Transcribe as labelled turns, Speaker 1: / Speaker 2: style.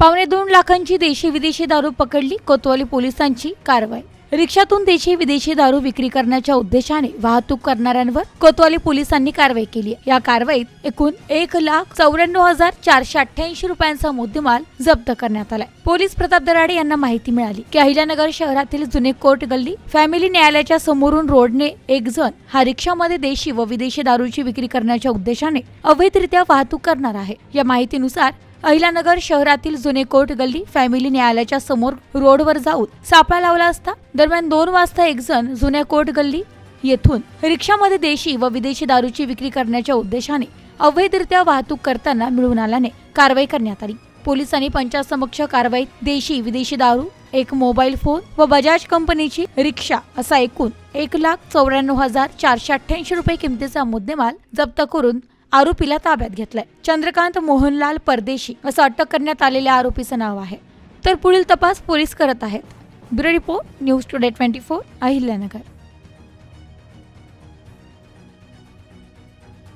Speaker 1: पावणे दोन लाखांची देशी विदेशी दारू पकडली कोतवाली पोलिसांची कारवाई. रिक्षातून देशी विदेशी दारू विक्री करण्याच्या उद्देशाने वाहतूक करणाऱ्यांवर कोतवाली पोलिसांनी कारवाई केली. आहे. या कारवाईत एकूण एक लाख चौऱ्याण्णव हजार चारशे अठ्ठ्याऐंशी रुपयांचा मुद्देमाल जप्त करण्यात आलाय. पोलीस प्रताप दराडे यांना माहिती मिळाली की अहिल्यानगर शहरातील जुने कोर्ट गल्ली फॅमिली न्यायालयाच्या समोरून रोडने एक जण हा रिक्षामध्ये देशी व विदेशी दारूची विक्री करण्याच्या उद्देशाने अवैधरित्या वाहतूक करणार आहे. या माहितीनुसार अहिलानगर शहरातील जुने कोर्ट गल्ली फॅमिली न्यायालयाच्या समोर रोडवर जाऊन सापळा लावला असता. दरम्यान दोन वाजता एक जण जुन्या कोर्ट गल्ली येथून रिक्षामध्ये देशी व विदेशी दारूची विक्री करण्याच्या उद्देशाने अवैधरित्या वाहतूक करताना मिळून आल्याने कारवाई करण्यात आली. पोलिसांनी पंचासमक्ष कारवाईत देशी विदेशी दारू एक मोबाईल फोन व बजाज कंपनीची रिक्षा असा एकूण एक लाख चौऱ्याण्णव हजार चारशे अठ्ठ्याऐंशी रुपये किमतीचा मुद्देमाल जप्त करून आरोपीला ताब्यात घेतलाय. चंद्रकांत मोहनलाल परदेशी असं अटक करण्यात आलेल्या आरोपीचं नाव आहे. तर पुढील तपास पोलीस करत आहेत. Bureau report news today twenty four Ahilyanagar.